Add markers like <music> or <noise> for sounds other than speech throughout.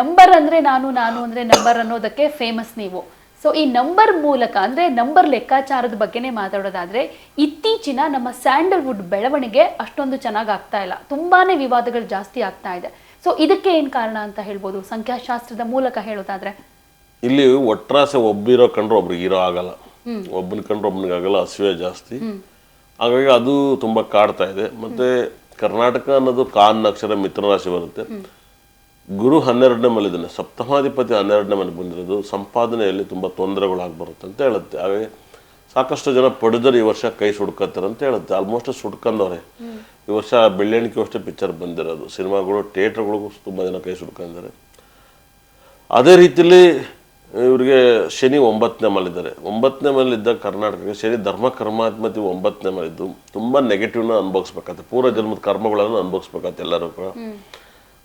Number ಅಂದ್ರೆ ನಾನು ನಾನು ಅಂದ್ರೆ ನಂಬರ್ ಅನ್ನೋದಕ್ಕೆ ಫೇಮಸ್ ನೀವು. ಸೊ ಈ ನಂಬರ್ ಮೂಲಕ ಅಂದ್ರೆ ನಂಬರ್ ಲೆಕ್ಕಾಚಾರದ ಬಗ್ಗೆನೇ ಮಾತಾಡೋದಾದ್ರೆ ಇತ್ತೀಚಿನ ನಮ್ಮ ಸ್ಯಾಂಡಲ್ವುಡ್ ಬೆಳವಣಿಗೆ ಅಷ್ಟೊಂದು ಚೆನ್ನಾಗಿ ಆಗ್ತಾ ಇಲ್ಲ. ತುಂಬಾನೇ ವಿವಾದಗಳು ಜಾಸ್ತಿ ಆಗ್ತಾ ಇದೆ. ಸೊ ಇದಕ್ಕೆ ಏನ್ ಕಾರಣ ಅಂತ ಹೇಳ್ಬೋದು? ಸಂಖ್ಯಾಶಾಸ್ತ್ರದ ಮೂಲಕ ಹೇಳೋದಾದ್ರೆ. ಇಲ್ಲಿ ಒಟ್ರಾಸೆ ಒಬ್ಬಿರೋ ಕಂಡ್ರೆ ಒಬ್ರಿಗೆ ಇರೋ ಆಗಲ್ಲ. ಒಬ್ಬನ ಕಂಡ್ರೆ ಒಬ್ಬನಿಗೆ ಆಗಲ್ಲ ಹಸಿವೆ ಜಾಸ್ತಿ. ಹಾಗಾಗಿ ಅದು ತುಂಬಾ ಕಾಡ್ತಾ ಇದೆ. ಮತ್ತೆ ಕರ್ನಾಟಕ ಅನ್ನೋದು ಕಾನ್ ಅಕ್ಷರ ಮಿತ್ರ ರಾಶಿ ಬರುತ್ತೆ. ಗುರು ಹನ್ನೆರಡನೇ ಮಲಿದ್ದಾನೆ ಸಪ್ತಮಾಧಿಪತಿ ಹನ್ನೆರಡನೇ ಮನೆ ಬಂದಿರೋದು ಸಂಪಾದನೆಯಲ್ಲಿ ತುಂಬಾ ತೊಂದರೆಗಳಾಗಿ ಬರುತ್ತೆ ಅಂತ ಹೇಳುತ್ತೆ. ಹಾಗೆ ಸಾಕಷ್ಟು ಜನ ಪಡೆದರೆ ಈ ವರ್ಷ ಕೈ ಸುಡ್ಕತ್ತಾರೆ ಅಂತ ಹೇಳುತ್ತೆ. ಆಲ್ಮೋಸ್ಟ್ ಸುಡ್ಕೊಂಡವ್ರೆ. ಈ ವರ್ಷ ಬೆಳ್ಳೆಣಿಕೆ ಅಷ್ಟೇ ಪಿಕ್ಚರ್ ಬಂದಿರೋದು. ಸಿನಿಮಾಗಳು, ಥಿಯೇಟ್ರ್ಗಳಿಗೂ ತುಂಬಾ ಜನ ಕೈ ಸುಡ್ಕೊಂಡಿದ್ದಾರೆ ಅದೇ ರೀತಿಯಲ್ಲಿ ಇವರಿಗೆ ಶನಿ ಒಂಬತ್ತನೇ ಮಲಿದ್ದಾರೆ. ಒಂಬತ್ತನೇ ಮೇಲಿದ್ದ ಕರ್ನಾಟಕಕ್ಕೆ ಶನಿ ಧರ್ಮ ಕರ್ಮಾತ್ಮತಿ ಒಂಬತ್ತನೇ ಮಲಿದ್ದು ತುಂಬ ನೆಗೆಟಿವ್ನ ಅನುಭವಿಸ್ಬೇಕಾಗತ್ತೆ. ಪೂರ್ವ ಜನ್ಮದ ಕರ್ಮಗಳನ್ನು ಅನುಭವಿಸ್ಬೇಕಾಗತ್ತೆ ಎಲ್ಲರೂ ಕೂಡ.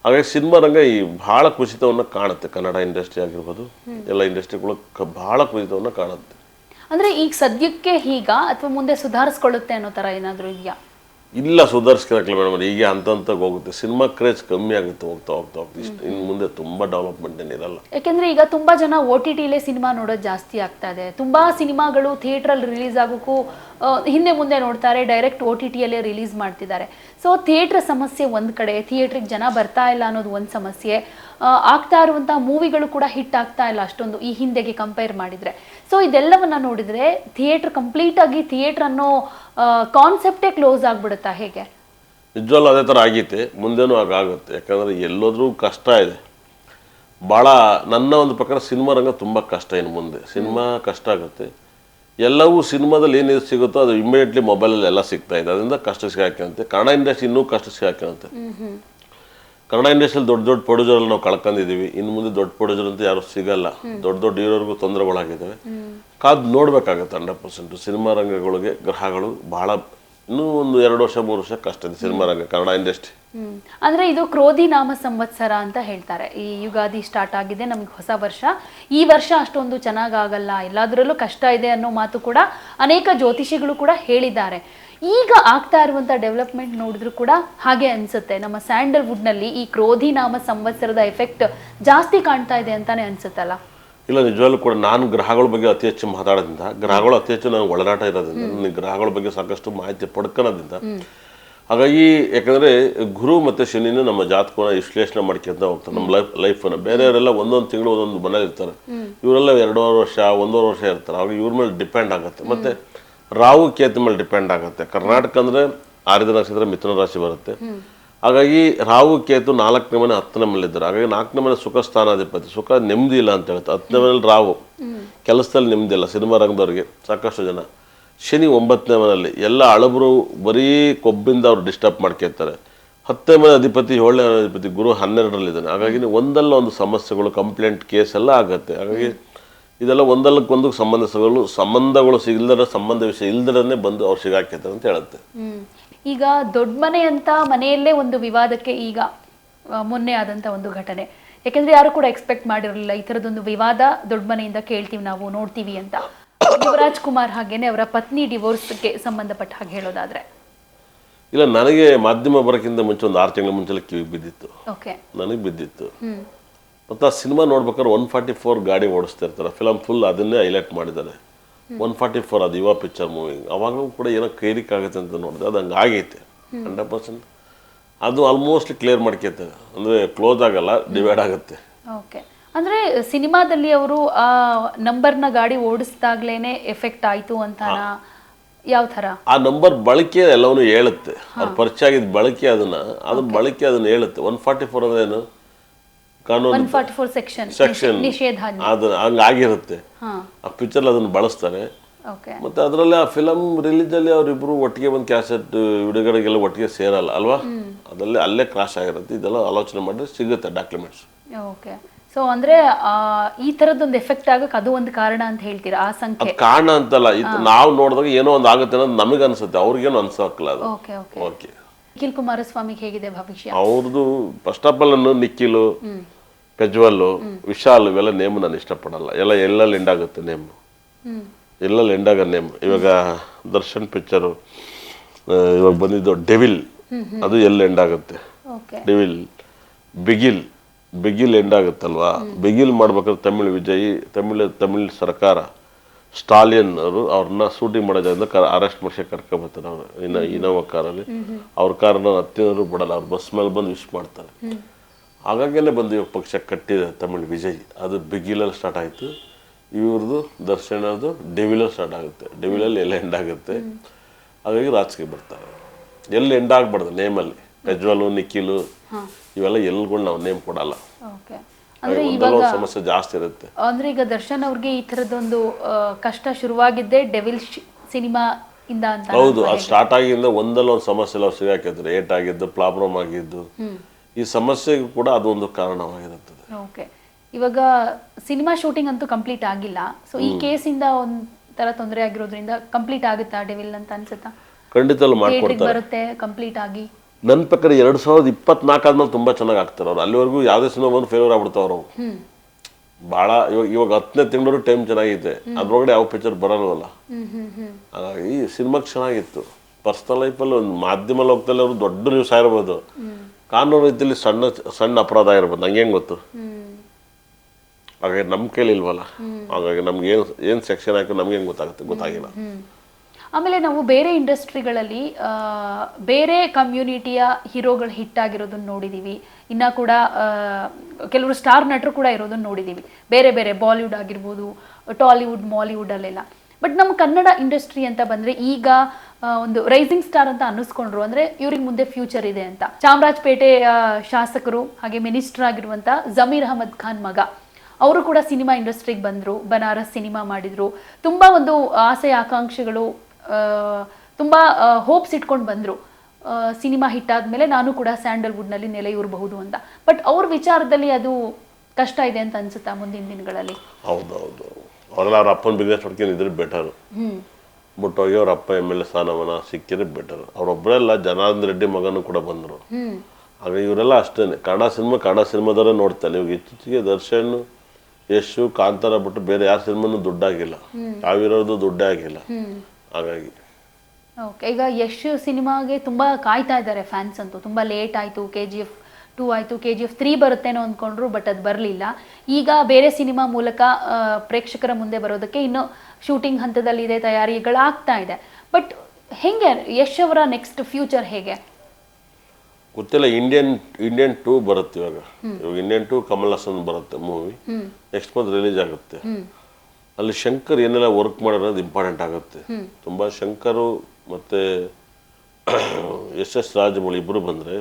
ಹಾಗಾಗಿ ಸಿನಿಮಾ ರಂಗ ಈ ಬಹಳ ಕುಸಿತವನ್ನು ಕಾಣುತ್ತೆ. ಕನ್ನಡ ಇಂಡಸ್ಟ್ರಿ ಆಗಿರ್ಬೋದು ಎಲ್ಲ ಇಂಡಸ್ಟ್ರಿಗಳು ಭಾಳ ಬಹಳ ಕುಸಿತವನ್ನು ಕಾಣುತ್ತೆ. ಅಂದ್ರೆ ಈಗ ಸದ್ಯಕ್ಕೆ ಈಗ ಅಥವಾ ಮುಂದೆ ಸುಧಾರಿಸ್ಕೊಳ್ಳುತ್ತೆ ಅನ್ನೋ ತರ ಏನಾದರೂ ಇದೆಯಾ? ಇಲ್ಲ ಸುಧಾರಿಸ್ಕೊಳಕ್ಕಿಲ್ಲ ಮೇಡಮ್. ಈಗ ಹಂತ ಹಂತಕ್ಕೆ ಹೋಗುತ್ತೆ. ಸಿನಿಮಾ ಕ್ರೇಜ್ ಕಮ್ಮಿ ಆಗುತ್ತೆ ಹೋಗ್ತಾ ಹೋಗ್ತಾ ಹೋಗ್ತಾ. ಇಷ್ಟು ಇನ್ನು ಮುಂದೆ ತುಂಬ ಡೆವಲಪ್ಮೆಂಟ್ ಏನಿರಲ್ಲ. ಯಾಕೆಂದ್ರೆ ಈಗ ತುಂಬಾ ಜನ ಓ ಟಿ ಟಿಲೇ ಸಿನಿಮಾ ನೋಡೋದು ಜಾಸ್ತಿ ಆಗ್ತಾ ಇದೆ. ತುಂಬಾ ಸಿನಿಮಾಗಳು ಥಿಯೇಟ್ರಲ್ಲಿ ರಿಲೀಸ್ ಆಗೋಕ್ಕೂ ಹಿಂದೆ ಮುಂದೆ ನೋಡ್ತಾರೆ ಡೈರೆಕ್ಟ್ ಒ ಟಿ ಟಿಯಲ್ಲೇ ರಿಲೀಸ್ ಮಾಡ್ತಿದ್ದಾರೆ. ಸೊ ಥಿಯೇಟ್ರ್ ಸಮಸ್ಯೆ ಒಂದು ಕಡೆ ಥಿಯೇಟ್ರಿಗೆ ಜನ ಬರ್ತಾ ಇಲ್ಲ ಅನ್ನೋದು ಒಂದು ಸಮಸ್ಯೆ. ಆಗ್ತಾ ಇರುವಂಥ ಮೂವಿಗಳು ಕೂಡ ಹಿಟ್ ಆಗ್ತಾ ಇಲ್ಲ ಅಷ್ಟೊಂದು ಈ ಹಿಂದೆಗೆ ಕಂಪೇರ್ ಮಾಡಿದರೆ. ಸೊ ಇದೆಲ್ಲವನ್ನು ನೋಡಿದರೆ ಥಿಯೇಟ್ರ್ ಕಂಪ್ಲೀಟಾಗಿ ಥಿಯೇಟ್ರ್ ಅನ್ನೋ ಕಾನ್ಸೆಪ್ಟೇ ಕ್ಲೋಸ್ ಆಗಿಬಿಡುತ್ತಾ ಹೇಗೆ? ನಿಜವಲ್ಲ ಅದೇ ಥರ ಆಗೈತೆ. ಮುಂದೇನೂ ಹಾಗಾಗುತ್ತೆ. ಯಾಕಂದರೆ ಎಲ್ಲೋದ್ರೂ ಕಷ್ಟ ಇದೆ. ಭಾಳ ನನ್ನ ಒಂದು ಪ್ರಕಾರ ಸಿನಿಮಾ ರಂಗ ತುಂಬ ಕಷ್ಟ ಇನ್ನು ಮುಂದೆ. ಸಿನಿಮಾ ಕಷ್ಟ ಆಗುತ್ತೆ. ಎಲ್ಲವೂ ಸಿನಿಮಾದಲ್ಲಿ ಏನೇನು ಸಿಗುತ್ತೋ ಅದು ಇಮಿಡಿಯೇಟ್ಲಿ ಮೊಬೈಲಲ್ಲಿ ಎಲ್ಲ ಸಿಗ್ತಾ ಇದೆ. ಅದರಿಂದ ಕಷ್ಟ ಸಿಗಾಕಂತೆ ಕನ್ನಡ ಇಂಡಸ್ಟ್ರಿ ಇನ್ನೂ ಕಷ್ಟ ಸಿಗಾಕಂತೆ ಕನ್ನಡ ಇಂಡಸ್ಟ್ರಿಯಲ್ಲಿ ದೊಡ್ಡ ದೊಡ್ಡ ಪ್ರೊಡ್ಯೂಸರ್ ನಾವು ಕಳ್ಕೊಂಡಿದ್ದೀವಿ ಇನ್ನು ಮುಂದೆ ದೊಡ್ಡ ಪ್ರೊಡ್ಯೂಸರ್ ಅಂತ ಯಾರು ಸಿಗಲ್ಲ. ದೊಡ್ಡ ದೊಡ್ಡ ಇರೋರ್ಗೂ ತೊಂದರೆಗಳಾಗಿದ್ದಾವೆ ಕಾದು ನೋಡ್ಬೇಕಾಗತ್ತೆ ಹಂಡ್ರೆಡ್ ಪರ್ಸೆಂಟ್. ಸಿನಿಮಾ ರಂಗಗಳಿಗೆ ಗ್ರಹಗಳು ಬಹಳ ಇನ್ನೂ ಒಂದು ಎರಡು ವರ್ಷ ಮೂರು ವರ್ಷ ಕಷ್ಟ ಇದೆ ಸಿನಿಮಾ ರಂಗ ಕನ್ನಡ ಇಂಡಸ್ಟ್ರಿ. ಹ್ಮ್. ಅಂದ್ರೆ ಇದು ಕ್ರೋಧಿ ನಾಮ ಸಂವತ್ಸರ ಅಂತ ಹೇಳ್ತಾರೆ. ಈ ಯುಗಾದಿ ಸ್ಟಾರ್ಟ್ ಆಗಿದೆ ನಮ್ಗೆ ಹೊಸ ವರ್ಷ. ಈ ವರ್ಷ ಅಷ್ಟೊಂದು ಚೆನ್ನಾಗಾಗಲ್ಲ ಎಲ್ಲಾದ್ರಲ್ಲೂ ಕಷ್ಟ ಇದೆ ಅನ್ನೋ ಮಾತು ಕೂಡ ಅನೇಕ ಜ್ಯೋತಿಷಿಗಳು ಕೂಡ ಹೇಳಿದ್ದಾರೆ. ಈಗ ಆಗ್ತಾ ಇರುವಂತ ಡೆವಲಪ್ಮೆಂಟ್ ನೋಡಿದ್ರು ಕೂಡ ಹಾಗೆ ಅನ್ಸುತ್ತೆ. ನಮ್ಮ ಸ್ಯಾಂಡಲ್ವುಡ್ನಲ್ಲಿ ಈ ಕ್ರೋಧಿ ನಾಮ ಸಂವತ್ಸರದ ಎಫೆಕ್ಟ್ ಜಾಸ್ತಿ ಕಾಣ್ತಾ ಇದೆ ಅಂತಾನೆ ಅನ್ಸುತ್ತಲ್ಲ? ಇಲ್ಲ ನಿಜವಾಗ್ಲೂ ಕೂಡ ನಾನು ಗ್ರಹಗಳ ಬಗ್ಗೆ ಅತಿ ಹೆಚ್ಚು ಮಾತಾಡೋದ್ರಿಂದ ಗ್ರಹಗಳು ಅತಿ ಹೆಚ್ಚು ನನಗೆ ಒಳನಾಟ ಇರೋದ್ರಿಂದ ನನಗೆ ಗ್ರಹಗಳ ಬಗ್ಗೆ ಸಾಕಷ್ಟು ಮಾಹಿತಿ ಪಡ್ಕೊಳೋದ್ರಿಂದ ಹಾಗಾಗಿ ಯಾಕಂದ್ರೆ ಗುರು ಮತ್ತು ಶನಿನ ನಮ್ಮ ಜಾತಕವನ್ನು ವಿಶ್ಲೇಷಣೆ ಮಾಡ್ಕೊಂತ ಹೋಗ್ತಾರೆ ನಮ್ಮ ಲೈಫ್ ಲೈಫನ್ನು ಬೇರೆಯವರೆಲ್ಲ ಒಂದೊಂದು ತಿಂಗಳು ಒಂದೊಂದು ಮನೇಲಿ ಇರ್ತಾರೆ. ಇವರೆಲ್ಲ ಎರಡೂವರೆ ವರ್ಷ ಒಂದೂವರೆ ವರ್ಷ ಇರ್ತಾರೆ. ಅವಾಗ ಇವ್ರ ಮೇಲೆ ಡಿಪೆಂಡ್ ಆಗುತ್ತೆ. ಮತ್ತೆ ರಾಹು ಕೇತು ಮೇಲೆ ಡಿಪೆಂಡ್ ಆಗುತ್ತೆ. ಕರ್ನಾಟಕ ಅಂದ್ರೆ ಆರಿದ ನಕ್ಷತ್ರ ಮಿಥುನ ರಾಶಿ ಬರುತ್ತೆ. ಹಾಗಾಗಿ ರಾಹು ಕೇತು ನಾಲ್ಕನೇ ಮನೆ ಹತ್ತನೇ ಮನೆ ಇದ್ದಾರೆ ಹಾಗಾಗಿ ನಾಲ್ಕನೇ ಮನೆ ಸುಖ ಸ್ಥಾನಾಧಿಪತಿ. ಸುಖ ನೆಮ್ಮದಿ ಇಲ್ಲ ಅಂತ ಹೇಳ್ತಾರೆ. ಹತ್ತನೇ ಮನೇಲಿ ರಾಹು. ಕೆಲಸದಲ್ಲಿ ನೆಮ್ಮದಿ ಇಲ್ಲ. ಸಿನಿಮಾ ರಂಗದವ್ರಿಗೆ ಸಾಕಷ್ಟು ಜನ. ಶನಿ ಒಂಬತ್ತನೇ ಮನೆಯಲ್ಲಿ. ಎಲ್ಲ ಅಳಬರು ಬರೀ ಕೊಬ್ಬಿಂದ ಅವ್ರು ಡಿಸ್ಟರ್ಬ್ ಮಾಡ್ಕೊತಾರೆ ಹತ್ತನೇ ಮನೆ ಅಧಿಪತಿ, ಏಳನೇ ಮನೆ ಅಧಿಪತಿ ಗುರು ಹನ್ನೆರಡರಲ್ಲಿದ್ದಾನೆ. ಹಾಗಾಗಿ ಒಂದಲ್ಲ ಒಂದು ಸಮಸ್ಯೆಗಳು ಕಂಪ್ಲೇಂಟ್ ಕೇಸ್ ಎಲ್ಲ ಆಗುತ್ತೆ. ಹಾಗಾಗಿ ಇದೆಲ್ಲ ಒಂದಲ್ಲಕ್ಕೊಂದು ಸಂಬಂಧಗಳು ಸಂಬಂಧಗಳು ಸಿಗಲ್ದರ, ಸಂಬಂಧ ವಿಷಯ ಇಲ್ದರನ್ನೇ ಬಂದು ಅವ್ರು ಸಿಗಾಕ್ಯತಾರೆ ಅಂತ ಹೇಳುತ್ತೆ. ಈಗ ದೊಡ್ಡ ಮನೆ ಅಂತ ಮನೆಯಲ್ಲೇ ಒಂದು ವಿವಾದಕ್ಕೆ ಈಗ ಮೊನ್ನೆ ಆದಂತ ಒಂದು ಘಟನೆ. ಯಾಕೆಂದ್ರೆ ಯಾರು ಕೂಡ ಎಕ್ಸ್ಪೆಕ್ಟ್ ಮಾಡಿರಲಿಲ್ಲ ಈ ಥರದೊಂದು ವಿವಾದ ದೊಡ್ಡ ಮನೆಯಿಂದ ಕೇಳ್ತೀವಿ ನಾವು ನೋಡ್ತೀವಿ ಅಂತ. ಯುವರಾಜ್ ಕುಮಾರ್ ಹಾಗೇನೆ ಅವರ ಪತ್ನಿ ಡಿವೋರ್ಸ್ಗೆ ಸಂಬಂಧಪಟ್ಟ ಹಾಗೆ ಹೇಳೋದಾದ್ರೆ. ಇಲ್ಲ ನನಗೆ ಮಾಧ್ಯಮ ಬರೋಕ್ಕಿಂತ ಮುಂಚೆ ಒಂದು ಆರು ತಿಂಗಳ ಮುಂಚೆ ಕಿವಿ ಬಿದ್ದಿತ್ತು. ಓಕೆ. ನನಗೆ ಬಿದ್ದಿತ್ತು. ಮತ್ತು ಆ ಸಿನಿಮಾ ನೋಡ್ಬೇಕಾದ್ರೆ ಒನ್ ಫಾರ್ಟಿ ಫೋರ್ ಗಾಡಿ ಓಡಿಸ್ತಾ ಇರ್ತಾರೆ. ಫಿಲಮ್ ಫುಲ್ ಅದನ್ನೇ ಹೈಲೈಟ್ ಮಾಡಿದ್ದಾರೆ. ಒನ್ ಫಾರ್ಟಿ ಫೋರ್ ಅದು ಯುವ ಪಿಕ್ಚರ್ ಮೂವಿ ಅವಾಗಲೂ ಕೂಡ ಏನೋ ಕೈರಿಕಾಗುತ್ತೆ ಅಂತ ನೋಡಿದೆ ಅದು ಹಂಗೆ ಆಗೈತೆ. Hundred percent. ಅದು ಆಲ್ಮೋಸ್ಟ್ ಕ್ಲಿಯರ್ ಮಾಡ್ಕೈತೆ. ಅಂದರೆ ಕ್ಲೋಸ್ ಆಗಲ್ಲ ಡಿವೈಡ್ ಆಗುತ್ತೆ. ಓಕೆ. ಅಂದ್ರೆ ಸಿನಿಮಾದಲ್ಲಿ ಅವರು ಆ ನಂಬರ್ನ ಗಾಡಿ ಓಡಿಸ್ದಾಗ್ಲೇನೆ ಎಫೆಕ್ಟ್ ಆಯಿತು ಅಂತ ಯಾವ ಥರ? ಆ ನಂಬರ್ ಬಳಕೆ ಎಲ್ಲವನ್ನೂ ಹೇಳುತ್ತೆ. ಅವ್ರು ಪರಿಚಯ ಆಗಿದ್ದ ಬಳಕೆ ಅದನ್ನ ಅದು ಬಳಕೆ ಅದನ್ನ ಹೇಳುತ್ತೆ. ಒನ್ ಫಾರ್ಟಿ ಫೋರ್ ಅಂದ್ರೆ ಏನು ಕಾನೂನು ಸೆಕ್ಷನ್ ಹಂಗಾಗಿರುತ್ತೆ. ಆ ಪಿಕ್ಚರ್ ಅದನ್ನ ಬಳಸ್ತಾರೆ. ಮತ್ತೆ ಅದರಲ್ಲಿ ಆ ಫಿಲಮ್ ರಿಲೀಸ್ ಅಲ್ಲಿ ಅವರಿಬ್ರು ಒಟ್ಟಿಗೆ ಬಂದು ಕ್ಯಾಸೆಟ್ ಬಿಡುಗಡೆಗೆಲ್ಲ ಒಟ್ಟಿಗೆ ಸೇರಲ್ಲ ಅಲ್ವಾ? ಅದಲ್ಲೇ ಅಲ್ಲೇ ಕ್ರಾಶ್ ಆಗಿರುತ್ತೆ. ಇದೆಲ್ಲ ಆಲೋಚನೆ ಮಾಡಿದ್ರೆ ಸಿಗುತ್ತೆ ಡಾಕ್ಯುಮೆಂಟ್ಸ್ ಓಕೆ ಸೊ ಅಂದ್ರೆ ಈ ತರದೊಂದು ಎಫೆಕ್ಟ್ ಆಗಕ್ಕೆ ಅದು ಒಂದು ಕಾರಣ ಅಂತ ಹೇಳ್ತೀರಾ? ಆ ಸಂಖ್ಯೆ? ಕಾರಣ ಅಂತಲ್ಲ. ಇದು ನಾವು ನೋಡಿದಾಗ ಏನೋ ಒಂದು ಆಗುತ್ತೆ ಅನ್ನೋದು ನಮಗೆ ಅನ್ಸುತ್ತೆ. ಅವ್ರಿಗೇನು ಅನ್ಸೋಕ್ಕಿಲ್ಲ ಅದು. ಓಕೆ ಓಕೆ ನಿಖಿಲ್ ಕುಮಾರಸ್ವಾಮಿಗೆ ಹೇಗಿದೆ ಭವಿಷ್ಯ? ಅವ್ರದ್ದು ಫಸ್ಟ್ ಆಫ್ ಆಲ್ ಅನ್ನು ನಿಖಿಲು. ಪ್ರಜ್ವಲ್ ವಿಶಾಲ್ ಇವೆಲ್ಲ ನೇಮ್ ನಾನು ಇಷ್ಟಪಡಲ್ಲ. ಎಲ್ಲ ಎಲ್ಲಲ್ಲಿ ಎಂಡ್ ಆಗುತ್ತೆ ನೇಮ್? ಎಲ್ಲಲ್ಲಿ ಎಂಡ್ ಆಗೋ ನೇಮ್? ಇವಾಗ ದರ್ಶನ್ ಪಿಕ್ಚರು ಇವಾಗ ಬಂದಿದ್ದು ಡೆವಿಲ್. ಅದು ಎಲ್ಲಿ ಎಂಡ್ ಆಗುತ್ತೆ? ಡೆವಿಲ್. ಬಿಗಿಲ್. ಬಿಗಿಲ್ ಎಂಡ್ ಆಗುತ್ತಲ್ವಾ? ಬಿಗಿಲ್ ಮಾಡ್ಬೇಕಾದ್ರೆ ತಮಿಳ್ ವಿಜಯ್ ತಮಿಳು ತಮಿಳ್ ಸರ್ಕಾರ ಸ್ಟಾಲಿಯನ್ ಅವರು ಅವ್ರನ್ನ ಶೂಟಿಂಗ್ ಮಾಡೋದ್ರಿಂದ ಕರ್ ಅರೆಸ್ಟ್ ಮಾಡಿಸಿ ಕರ್ಕೊಂಬರ್ತಾರೆ ಅವರು. ಇನ್ನ ಇನೋವಾ ಕಾರಲ್ಲಿ. ಅವ್ರ ಕಾರನ್ನ ಹತ್ತಿನವರು ಬಿಡಲ್ಲ. ಅವ್ರು ಬಸ್ ಮೇಲೆ ಬಂದು ವಿಶ್ ಮಾಡ್ತಾರೆ. ಹಾಗಾಗೇನೆ ಬಂದು ಇವಾಗ ಪಕ್ಷ ಕಟ್ಟಿದೆ ತಮಿಳು ವಿಜಯ್ ಅದು ಬಿಗಿಲಲ್ಲಿ ಸ್ಟಾರ್ಟ್ ಆಯಿತು. ಇವ್ರದ್ದು ದರ್ಶನದ್ದು ಡೆವಿಲಲ್ಲಿ ಸ್ಟಾರ್ಟ್ ಆಗುತ್ತೆ. ಡೆವಿಲಲ್ಲಿ ಎಲ್ಲ ಎಂಡ್ ಆಗುತ್ತೆ. ಹಾಗಾಗಿ ರಾಜಕೀಯ ಬರ್ತಾರೆ. ಎಲ್ಲಿ ಎಂಡ್ ಆಗಬಾರ್ದು ನೇಮಲ್ಲಿ ಪ್ರಜ್ವಲು ನಿಖಿಲು ಇವೆಲ್ಲ ಎಲ್ಗಳು ನಾವು ನೇಮ್ ಕೊಡಲ್ಲ. ಸಮಸ್ಯೆ ಜಾಸ್ತಿ ಇರುತ್ತೆ. ಅಂದ್ರೆ ಈಗ ದರ್ಶನ್ ಅವ್ರಿಗೆ ಈ ತರದೊಂದು ಕಷ್ಟ ಶುರುವಾಗಿದ್ದೆ ಡೆವಿಲ್ ಸಿನಿಮಾ ಇಂದ ಅಂತ ಹೌದು ಅದು ಸ್ಟಾರ್ಟ್ ಆಗಿಂದ ಒಂದಲ್ಲ ಒಂದು ಸಮಸ್ಯೆ ಎಲ್ಲ ಸಿಗಾಕಿದ್ರು ಏಟ್ ಆಗಿದ್ದು ಪ್ರಾಬ್ಲಮ್ ಆಗಿದ್ದು. ಈ ಸಮಸ್ಯೆಗೂ ಕೂಡ ಅದೊಂದು ಕಾರಣವಾಗಿರುತ್ತದೆ. ಓಕೆ ಇವಾಗ ಸಿನಿಮಾ ಶೂಟಿಂಗ್ ಅಂತೂ ಕಂಪ್ಲೀಟ್ ಆಗಿಲ್ಲ. ಸೊ ಈ ಕೇಸಿಂದ ಒಂದು ತರ ತೊಂದರೆ ಆಗಿರೋದ್ರಿಂದ ಕಂಪ್ಲೀಟ್ ಆಗುತ್ತಾ ಡೆವಿಲ್ ಅಂತ ಅನ್ಸುತ್ತಾ? ಥಿಯೇಟ್ರಿಗೆ ಮಾಡ್ಕೊಡ್ತಾರೆ. ಬರುತ್ತೆ ಕಂಪ್ಲೀಟ್ ಆಗಿ. ನನ್ನ ಪ್ರಕಾರ ಎರಡು ಸಾವಿರದ ಇಪ್ಪತ್ನಾಲ್ಕು ಆದ್ಮೇಲೆ ತುಂಬ ಚೆನ್ನಾಗಿ ಆಗ್ತಾರೆ ಅವ್ರು. ಅಲ್ಲಿವರೆಗೂ ಯಾವುದೇ ಸಿನಿಮಾ ಬಂದು ಫೇವರ್ ಆಗ್ಬಿಡ್ತಾವ್ರು ಅವ್ರು. ಭಾಳ ಇವಾಗ ಇವಾಗ ಹತ್ತನೇ ತಿಂಗಳು ಟೈಮ್ ಚೆನ್ನಾಗಿದೆ. ಅದ್ರೊಳಗಡೆ ಯಾವ ಪಿಕ್ಚರ್ ಬರಲ್ವಲ್ಲ? ಹಾಗಾಗಿ ಈ ಸಿನಿಮಾಗೆ ಚೆನ್ನಾಗಿತ್ತು. ಪರ್ಸ್ನಲ್ ಲೈಫಲ್ಲಿ ಒಂದು ಮಾಧ್ಯಮ ಲೋಕದಲ್ಲಿ ಅವರು ದೊಡ್ಡ ನ್ಯೂಸ್ ಆಗಿರ್ಬೋದು. ಕಾನೂನು ಇದ್ದಲ್ಲಿ ಸಣ್ಣ ಸಣ್ಣ ಅಪರಾಧ ಇರ್ಬೋದು ನಂಗೆ ಹೆಂಗೆ ಗೊತ್ತು? ಹಾಗಾಗಿ ನಮ್ಮ ಕೇಳಿಲ್ವಲ್ಲ ಹಾಗಾಗಿ ನಮ್ಗೆ ಏನು ಏನು ಸೆಕ್ಷನ್ ಹಾಕಿ ನಮ್ಗೆ ಹೆಂಗೆ ಗೊತ್ತಾಗುತ್ತೆ? ಗೊತ್ತಾಗಿಲ್ಲ. ಆಮೇಲೆ ನಾವು ಬೇರೆ ಇಂಡಸ್ಟ್ರಿಗಳಲ್ಲಿ ಬೇರೆ ಕಮ್ಯುನಿಟಿಯ ಹೀರೋಗಳು ಹಿಟ್ ಆಗಿರೋದನ್ನ ನೋಡಿದೀವಿ. ಇನ್ನ ಕೂಡ ಕೆಲವರು ಸ್ಟಾರ್ ನಟರು ಕೂಡ ಇರೋದನ್ನ ನೋಡಿದೀವಿ. ಬೇರೆ ಬೇರೆ ಬಾಲಿವುಡ್ ಆಗಿರ್ಬೋದು ಟಾಲಿವುಡ್ ಮಾಲಿವುಡ್ ಅಲ್ಲೆಲ್ಲ. ಬಟ್ ನಮ್ಮ ಕನ್ನಡ ಇಂಡಸ್ಟ್ರಿ ಅಂತ ಬಂದ್ರೆ ಈಗ ಒಂದು ರೈಸಿಂಗ್ ಸ್ಟಾರ್ ಅಂತ ಅನ್ನಿಸ್ಕೊಂಡ್ರು. ಅಂದ್ರೆ ಇವ್ರಿಗೆ ಮುಂದೆ ಫ್ಯೂಚರ್ ಇದೆ ಅಂತ. ಚಾಮರಾಜಪೇಟೆ ಶಾಸಕರು ಹಾಗೆ ಮಿನಿಸ್ಟರ್ ಆಗಿರುವಂತ ಜಮೀರ್ ಅಹಮದ್ ಖಾನ್ ಮಗ. ಅವರು ಕೂಡ ಸಿನಿಮಾ ಇಂಡಸ್ಟ್ರಿಗೆ ಬಂದರು ಬನಾರಸ್ ಸಿನಿಮಾ ಮಾಡಿದ್ರು. ತುಂಬಾ ಒಂದು ಆಸೆ ಆಕಾಂಕ್ಷೆಗಳು ತುಂಬ ಹೋಪ್ಸ್ ಇಟ್ಕೊಂಡು ಬಂದರು. ಸಿನಿಮಾ ಹಿಟ್ ಆದ್ಮೇಲೆ ನಾನು ಕೂಡ ಸ್ಯಾಂಡಲ್ವುಡ್ನಲ್ಲಿ ನೆಲೆಯೂರಬಹುದು ಅಂತ. ಬಟ್ ಅವ್ರ ವಿಚಾರದಲ್ಲಿ ಅದು ಕಷ್ಟ ಇದೆ ಅಂತ ಅನ್ಸುತ್ತಾ ಮುಂದಿನ ದಿನಗಳಲ್ಲಿ? ಹೌದೌದು. ಅವರೆಲ್ಲ ಅವ್ರ ಅಪ್ಪನ ಬಿಸ್ನೆಸ್ ಮಾಡ್ಕೊಂಡಿದ್ರೆ ಬೆಟರ್ ಹ್ಮ್. ಬಟ್ ಹೋಗಿ ಅವ್ರ ಅಪ್ಪ ಎಂ ಎಲ್ ಎ ಸ್ಥಾನಮಾನ ಸಿಕ್ಕಿದ್ರೆ ಬೆಟರ್ ಅವರೊಬ್ಬರೆಲ್ಲ ಜನಾರ್ದನ್ ರೆಡ್ಡಿ ಮಗನೂ ಕೂಡ ಬಂದರು. ಆಗ ಇವರೆಲ್ಲ ಅಷ್ಟೇ ಕನ್ನಡ ಸಿನಿಮಾ ಕನ್ನಡ ಸಿನಿಮಾದವರೇ ನೋಡ್ತಾರೆ ಇವಾಗ ಇತ್ತೀಚೆಗೆ ದರ್ಶನ್ ಯಶು ಕಾಂತಾರ ಬಿಟ್ಟು ಬೇರೆ ಯಾರ ಸಿನಿಮಾನು ದುಡ್ಡಾಗಿಲ್ಲ. ತಾವಿರೋದು ದುಡ್ಡೇ ಆಗಿಲ್ಲ. ಹಾಗಾಗಿ. ಓಕೆ ಈಗ ಯಶ್ ಸಿನಿಮಾಗೆ ತುಂಬಾ ಕಾಯ್ತಾ ಇದ್ದಾರೆ ಫ್ಯಾನ್ಸ್ ಅಂತೂ. ತುಂಬಾ ಲೇಟ್ ಆಯ್ತು ಕೆ ಜಿ ಎಫ್ ಟೂ ಆಯಿತು ಕೆ ಜಿ ಎಫ್ ತ್ರೀ ಬರುತ್ತೇನೋ ಅಂದ್ಕೊಂಡ್ರು ಬಟ್ ಅದು ಬರಲಿಲ್ಲ. ಈಗ ಬೇರೆ ಸಿನಿಮಾ ಮೂಲಕ ಪ್ರೇಕ್ಷಕರ ಮುಂದೆ ಬರೋದಕ್ಕೆ ಇನ್ನು ಶೂಟಿಂಗ್ ಹಂತದಲ್ಲಿದೆ ತಯಾರಿಗಳಾಗ್ತಾ ಇದೆ. ಬಟ್ ಹೆಂಗೆ ಯಶ್ ಅವರ ನೆಕ್ಸ್ಟ್ ಫ್ಯೂಚರ್ ಹೇಗೆ? ಗೊತ್ತಿಲ್ಲ ಇಂಡಿಯನ್ ಇಂಡಿಯನ್ ಟೂ ಬರುತ್ತೆ ಇವಾಗ. ಇವಾಗ ಇಂಡಿಯನ್ ಟೂ ಕಮಲ್ ಹಾಸನ್ ಬರುತ್ತೆ ಮೂವಿ ನೆಕ್ಸ್ಟ್ ಮಂತ್ ರಿಲೀಸ್ ಆಗುತ್ತೆ. ಅಲ್ಲಿ ಶಂಕರ್ ಏನೆಲ್ಲ ವರ್ಕ್ ಮಾಡೋದು ಇಂಪಾರ್ಟೆಂಟ್ ಆಗುತ್ತೆ. ತುಂಬಾ ಶಂಕರು ಮತ್ತು <coughs> ಎಸ್ ಎಸ್ ರಾಜಮೌಳಿ ಇಬ್ಬರು ಬಂದ್ರೆ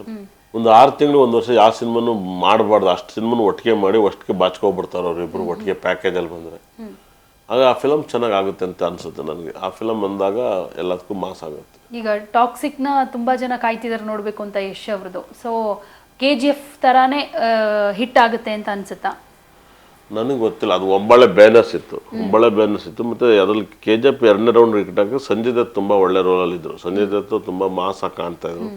ಒಂದು ಆರು ತಿಂಗಳು ಒಂದು ವರ್ಷ ಯಾವ ಸಿನಿಮಾನು ಮಾಡಬಾರ್ದು. ಅಷ್ಟು ಸಿನಿಮಾನು ಒಟ್ಟಿಗೆ ಮಾಡಿ ಒಟ್ಟಿಗೆ ಬಾಚ್ಕೊಬಿಡ್ತಾರೆ ಅವರಿಬ್ಬರು ಒಟ್ಟಿಗೆ ಪ್ಯಾಕೇಜಲ್ಲಿ ಬಂದರೆ. ಆಗ ಆ ಫಿಲಮ್ ಚೆನ್ನಾಗಿ ಆಗುತ್ತೆ ಅಂತ ಅನ್ಸುತ್ತೆ ನನಗೆ. ಆ ಫಿಲಮ್ ಬಂದಾಗ ಎಲ್ಲದಕ್ಕೂ ಮಾಸ್ ಆಗುತ್ತೆ. ಈಗ ಟಾಕ್ಸಿಕ್ನ ತುಂಬಾ ಜನ ಕಾಯ್ತಿದ್ದಾರೆ ನೋಡಬೇಕು ಅಂತ ಯಶ್ ಅವ್ರದ್ದು. ಸೊ ಕೆ ಜಿ ಎಫ್ ತರಾನೇ ಹಿಟ್ ಆಗುತ್ತೆ ಅಂತ ಅನ್ಸುತ್ತಾ? ನನಗೆ ಗೊತ್ತಿಲ್ಲ. ಅದು ಒಂಬಳೆ ಬ್ಯಾನರ್ಸ್ ಇತ್ತು. ಒಂಬಳೆ ಬ್ಯಾನರ್ಸ್ ಇತ್ತು. ಮತ್ತೆ ಅದ್ರಲ್ಲಿ ಕೆ ಜಿ ಎಫ್ ಎರಡನೇ ರೌಂಡ್ ಇಟ್ಟಾಗ ಸಂಜಯ್ ದತ್ ತುಂಬಾ ಒಳ್ಳೆ ರೋಲಲ್ಲಿ ಇದ್ರು. ಸಂಜಯ್ ದತ್ ತುಂಬಾ ಮಾಸ್ ಆಗಿ ಕಾಣ್ತಾ ಇದ್ರು.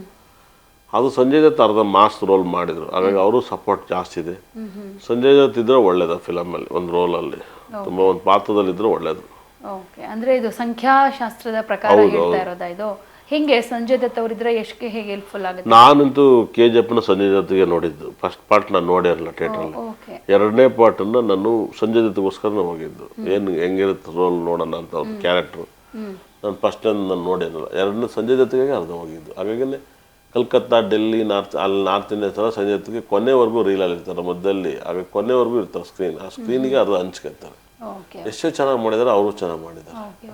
ಅದು ಸಂಜಯ್ ದತ್ ಅರ್ಧ ಮಾಸ್ ರೋಲ್ ಮಾಡಿದ್ರು. ಹಾಗಾಗಿ ಅವರು ಸಪೋರ್ಟ್ ಜಾಸ್ತಿ ಇದೆ. ಸಂಜಯ್ ದತ್ ಇದ್ರೆ ಒಳ್ಳೇದು ಫಿಲಮಲ್ಲಿ ಒಂದು ರೋಲಲ್ಲಿ ತುಂಬಾ ಒಂದು ಪಾತ್ರದಲ್ಲಿ ಇದ್ರೆ ಒಳ್ಳೇದು. ಓಕೆ ಅಂದ್ರೆ ಇದು ಸಂಖ್ಯಾಶಾಸ್ತ್ರದ ಪ್ರಕಾರ ಹೇಳ್ತಾ ಇರೋದಾ ಇದು? ಹೆಂಗೆ ಸಂಜಯ್ ದತ್ ಅವರಿದ್ರೆ ಎಷ್ಟು ಹೇಗೆ ಹೆಲ್ಪ್ಫುಲ್ ಆಗುತ್ತೆ? ನಾನಂತೂ ಕೆ ಜಿ ಎಫ್ನ ಸಂಜಯ್ ದತ್ಗೆ ನೋಡಿದ್ದು. ಫಸ್ಟ್ ಪಾರ್ಟ್ ನಾನು ನೋಡಿರಲ್ಲ ಥಿಯೇಟ್ರಲ್ಲಿ ಓಕೆ ಎರಡನೇ ಪಾರ್ಟನ್ನು ನಾನು ಸಂಜಯ್ ದತ್ಗೋಸ್ಕರ ಹೋಗಿದ್ದು. ಏನು ಹೆಂಗಿರುತ್ತೆ ರೋಲ್ ನೋಡೋಣ ಅಂತ ಅವ್ರ ಕ್ಯಾರೆಕ್ಟ್ರು ನಾನು ಫಸ್ಟ್ ನಾನು ನೋಡಿರಲ್ಲ ಎರಡನೇ ಸಂಜಯ್ ದತ್ಗೆ ಅರ್ಧ ಹೋಗಿದ್ದು. ಹಾಗಾಗಿ ಕಲ್ಕತ್ತಾ ಡೆಲ್ಲಿ ನಾರ್ತ್ ಅಲ್ಲಿ ನಾರ್ತ್ ಇಂಡಿಯನ್ ಥರ ಸಂಜೆ ಹೊತ್ತಿಗೆ ಕೊನೆವರೆಗೂ ರೀಲಲ್ಲಿ ಇರ್ತಾರೆ ಮಧ್ಯದಲ್ಲಿ. ಆಗ ಕೊನೆವರೆಗೂ ಇರ್ತಾರೆ ಸ್ಕ್ರೀನ್ ಆ ಸ್ಕ್ರೀನಿಗೆ ಅದು ಹಂಚ್ಕೊತಾರೆ ಎಷ್ಟು ಚೆನ್ನಾಗಿ ಮಾಡಿದ್ದಾರೆ ಅವರು ಚೆನ್ನಾಗಿ ಮಾಡಿದ್ದಾರೆ.